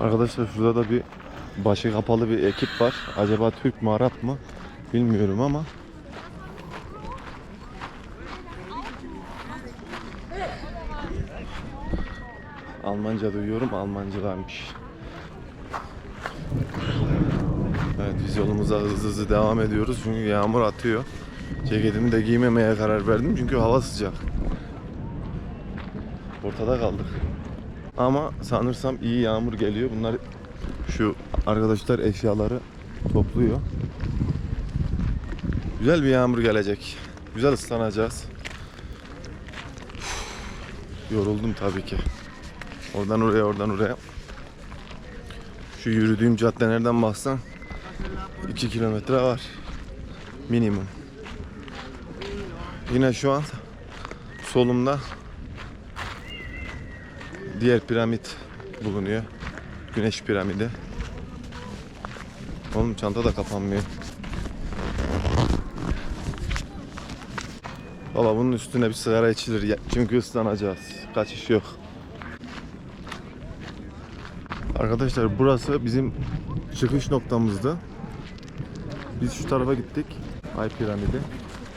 Arkadaşlar şurada da bir başı kapalı bir ekip var. Acaba Türk mü Arap mı bilmiyorum ama Almanca duyuyorum Almancılarmış. Evet biz yolumuza hızlı hızlı devam ediyoruz çünkü yağmur atıyor. Ceketimi de giymemeye karar verdim çünkü hava sıcak. Ortada kaldık. Ama sanırsam iyi yağmur geliyor. Bunlar şu arkadaşlar eşyaları topluyor. Güzel bir yağmur gelecek. Güzel ıslanacağız. Yoruldum tabii ki. Oradan oraya, oradan oraya. Şu yürüdüğüm cadde nereden baksan 2 kilometre var. Minimum. Yine şu an solumda diğer piramit bulunuyor. Güneş piramidi. Oğlum çanta da kapanmıyor. Baba bunun üstüne bir sigara içilir ya- çünkü ıslanacağız. Kaçış yok. Arkadaşlar burası bizim çıkış noktamızdı. Biz şu tarafa gittik. Ay piramidi.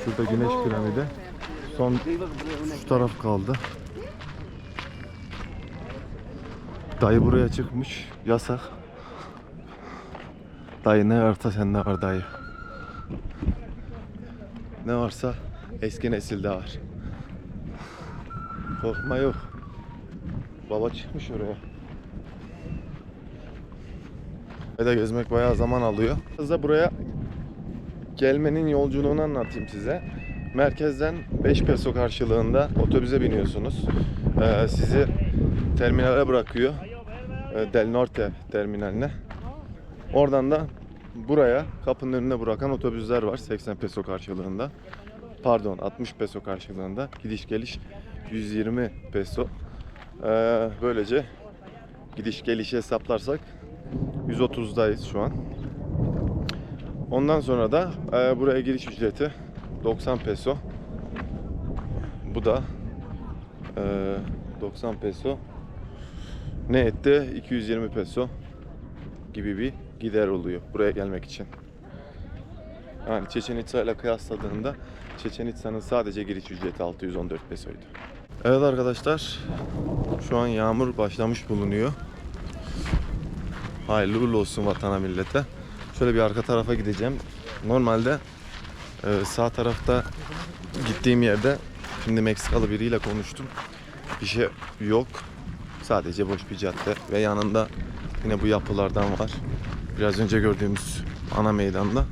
Şurada güneş piramidi. Son şu taraf kaldı. Dayı buraya çıkmış. Yasak. Dayı ne varsa sende var dayı. Ne varsa eski nesilde var. Korkma yok. Baba çıkmış oraya. Ve de gezmek bayağı zaman alıyor. Hızla buraya gelmenin yolculuğunu anlatayım size. Merkezden 5 peso karşılığında otobüse biniyorsunuz. Ee, sizi terminale bırakıyor. Ee, Del Norte terminaline. Oradan da buraya kapının önüne bırakan otobüsler var 80 peso karşılığında. Pardon 60 peso karşılığında. Gidiş geliş 120 peso. Ee, böylece gidiş gelişi hesaplarsak 130'dayız şu an. Ondan sonra da e, buraya giriş ücreti 90 peso. Bu da e, 90 peso. Ne etti? 220 peso gibi bir gider oluyor buraya gelmek için. Yani Çeçen İtsa ile kıyasladığında Çeçen İtsa'nın sadece giriş ücreti 614 pesoydu. Evet arkadaşlar şu an yağmur başlamış bulunuyor. Hayırlı uğurlu olsun vatana millete. Şöyle bir arka tarafa gideceğim. Normalde e, sağ tarafta gittiğim yerde şimdi Meksikalı biriyle konuştum. Bir şey yok. Sadece boş bir cadde ve yanında yine bu yapılardan var. Biraz önce gördüğümüz ana meydanda.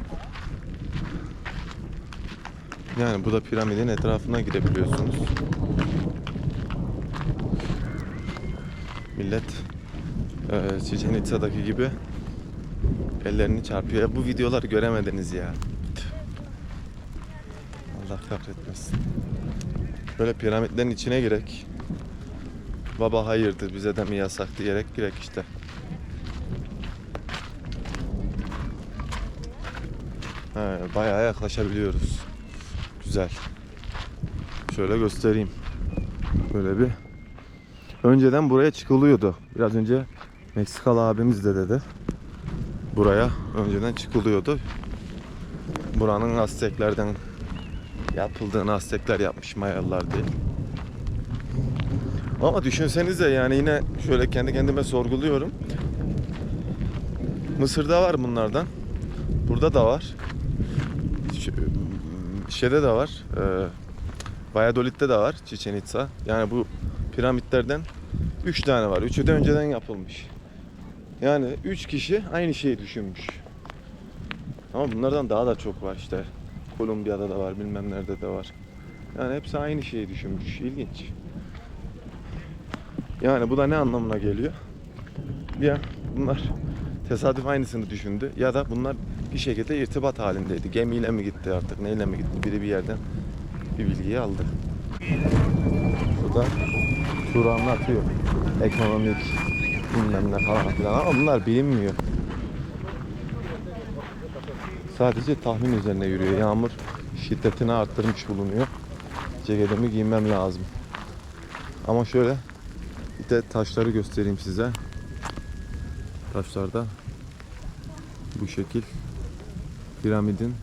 Yani bu da piramidin etrafına gidebiliyorsunuz. Millet ee, Chichen Itza'daki gibi ellerini çarpıyor. Ya bu videoları göremediniz ya. Allah kahretmesin. Böyle piramitlerin içine girek. Baba hayırdır bize de mi yasak diyerek girek işte. He, bayağı yaklaşabiliyoruz. Güzel. Şöyle göstereyim. Böyle bir Önceden buraya çıkılıyordu. Biraz önce Meksikalı abimiz de dedi. Buraya önceden çıkılıyordu. Buranın Azteklerden yapıldığını Aztekler yapmış Mayalılar değil. Ama düşünsenize yani yine şöyle kendi kendime sorguluyorum. Mısır'da var bunlardan. Burada da var. Şeyde de var. E, Valladolid'de de var Chichen Itza. Yani bu piramitlerden 3 tane var. Üçü de önceden yapılmış. Yani 3 kişi aynı şeyi düşünmüş. Ama bunlardan daha da çok var işte. Kolombiya'da da var, bilmem nerede de var. Yani hepsi aynı şeyi düşünmüş. İlginç. Yani bu da ne anlamına geliyor? Ya bunlar tesadüf aynısını düşündü ya da bunlar bir şekilde irtibat halindeydi. Gemiyle mi gitti artık, neyle mi gitti? Biri bir yerden bir bilgiyi aldı. Bu da turu anlatıyor. Ekonomik bilmem ne falan filan ama bunlar bilinmiyor. Sadece tahmin üzerine yürüyor. Yağmur şiddetini arttırmış bulunuyor. Ceketimi giymem lazım. Ama şöyle de taşları göstereyim size. Taşlarda bu şekil piramidin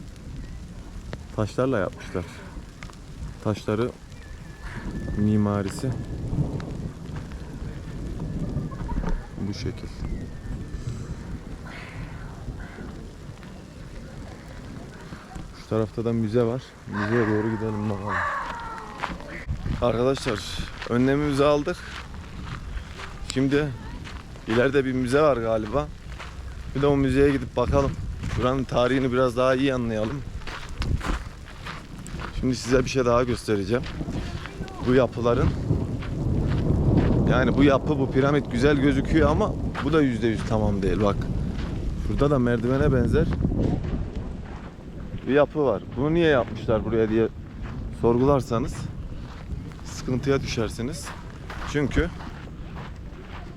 taşlarla yapmışlar. Taşları mimarisi bu şekil. Şu tarafta da müze var. Müzeye doğru gidelim bakalım. Arkadaşlar önlemimizi aldık. Şimdi ileride bir müze var galiba. Bir de o müzeye gidip bakalım. Buranın tarihini biraz daha iyi anlayalım. Şimdi size bir şey daha göstereceğim. Bu yapıların yani bu yapı bu piramit güzel gözüküyor ama bu da yüzde yüz tamam değil bak. Şurada da merdivene benzer bir yapı var. Bunu niye yapmışlar buraya diye sorgularsanız sıkıntıya düşersiniz. Çünkü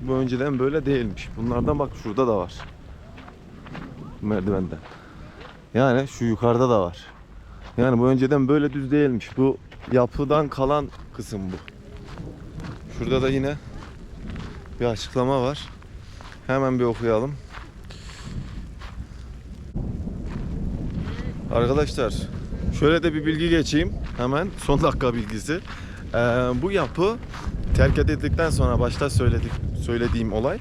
bu önceden böyle değilmiş. Bunlardan bak şurada da var. Merdivenden. Yani şu yukarıda da var. Yani bu önceden böyle düz değilmiş. Bu yapıdan kalan kısım bu. Şurada da yine bir açıklama var. Hemen bir okuyalım. Arkadaşlar şöyle de bir bilgi geçeyim. Hemen son dakika bilgisi. Ee, bu yapı terk edildikten sonra başta söyledik söylediğim olay.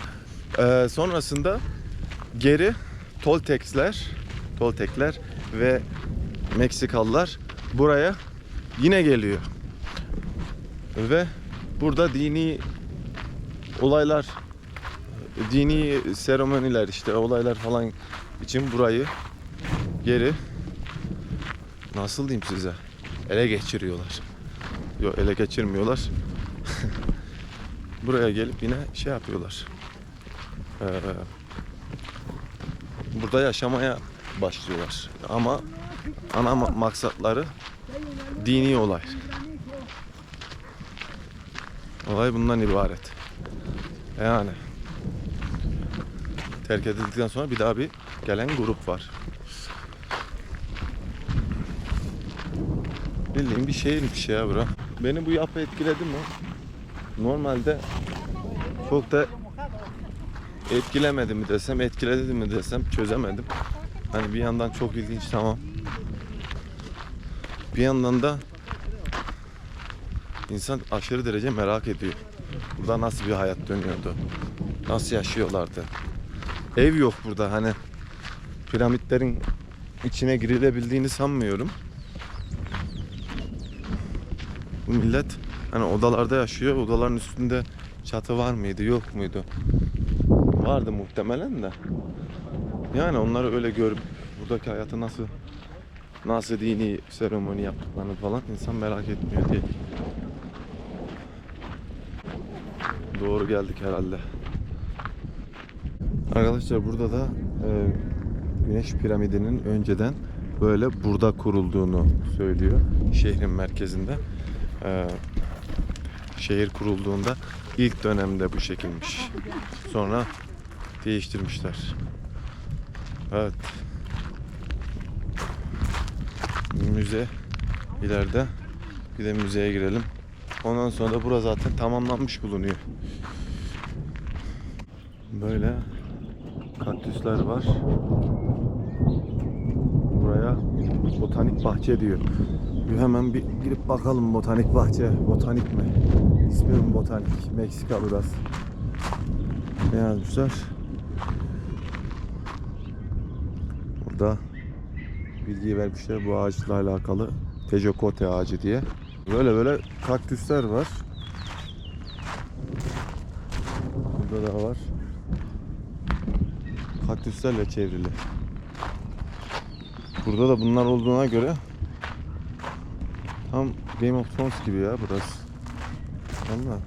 Ee, sonrasında geri Tolteksler, Toltekler ve Meksikalılar buraya yine geliyor. Ve burada dini olaylar, dini seremoniler işte olaylar falan için burayı geri nasıl diyeyim size ele geçiriyorlar. Yok ele geçirmiyorlar. Buraya gelip yine şey yapıyorlar. Ee, burada yaşamaya başlıyorlar. Ama ana ma- maksatları dini olay. Olay bundan ibaret. Yani terk edildikten sonra bir daha bir gelen grup var. Bildiğin bir şehirmiş ya bura. Beni bu yapı etkiledi mi? Normalde çok da etkilemedi mi desem, etkiledi mi desem çözemedim. Hani bir yandan çok ilginç tamam. Bir yandan da insan aşırı derece merak ediyor. Burada nasıl bir hayat dönüyordu? Nasıl yaşıyorlardı? Ev yok burada hani piramitlerin içine girilebildiğini sanmıyorum. Bu millet hani odalarda yaşıyor. Odaların üstünde çatı var mıydı, yok muydu? Vardı muhtemelen de. Yani onları öyle görüp buradaki hayatı nasıl nasıl dini seremoni yaptıklarını falan insan merak etmiyor değil. Doğru geldik herhalde. Arkadaşlar burada da e, Güneş piramidinin önceden böyle burada kurulduğunu söylüyor. Şehrin merkezinde. E, şehir kurulduğunda ilk dönemde bu şekilmiş. Sonra değiştirmişler. Evet. Müze ileride. Bir de müzeye girelim. Ondan sonra da bura zaten tamamlanmış bulunuyor. Böyle kaktüsler var. Buraya botanik bahçe diyor. Bir hemen bir girip bakalım botanik bahçe. Botanik mi? İsmi mi botanik? Meksika burası. Ne yazmışlar? Burada bilgiyi vermişler bu ağaçla alakalı. Tejokote ağacı diye. Böyle böyle kaktüsler var. Burada da var. Kaktüslerle çevrili. Burada da bunlar olduğuna göre tam Game of Thrones gibi ya burası. Valla.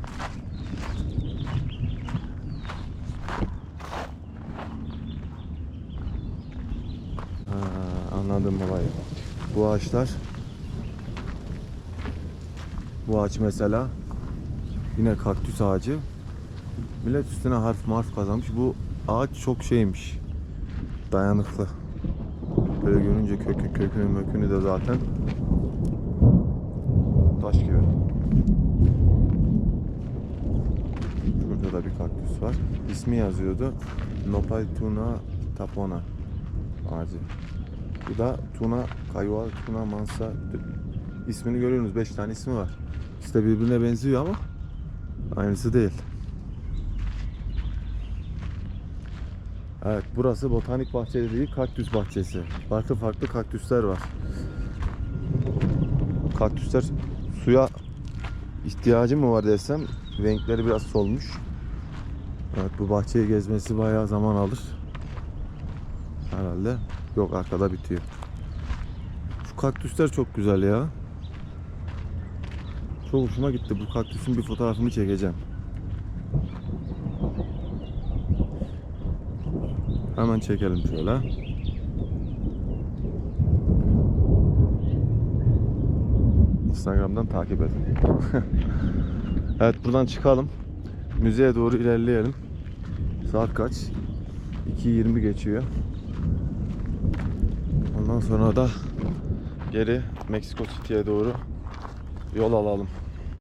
Anladım olayı. Bu ağaçlar bu ağaç mesela yine kaktüs ağacı. Millet üstüne harf marf kazanmış. Bu ağaç çok şeymiş. Dayanıklı. Böyle görünce kökü kökünü mökünü de zaten taş gibi. Var. İsmi yazıyordu. Nopal tuna tapona ağacı. Bu da tuna kayval tuna mansa ismini görüyorsunuz 5 tane ismi var. İşte birbirine benziyor ama aynısı değil. Evet burası botanik bahçe dediği kaktüs bahçesi. Farklı farklı kaktüsler var. Kaktüsler suya ihtiyacı mı var desem renkleri biraz solmuş. Evet bu bahçeyi gezmesi bayağı zaman alır. Herhalde yok arkada bitiyor. Şu kaktüsler çok güzel ya. Çok hoşuma gitti. Bu kaktüsün bir fotoğrafını çekeceğim. Hemen çekelim şöyle. Instagram'dan takip edin. evet buradan çıkalım. Müzeye doğru ilerleyelim. Saat kaç? 2.20 geçiyor. Ondan sonra da geri Meksiko City'ye doğru yol alalım.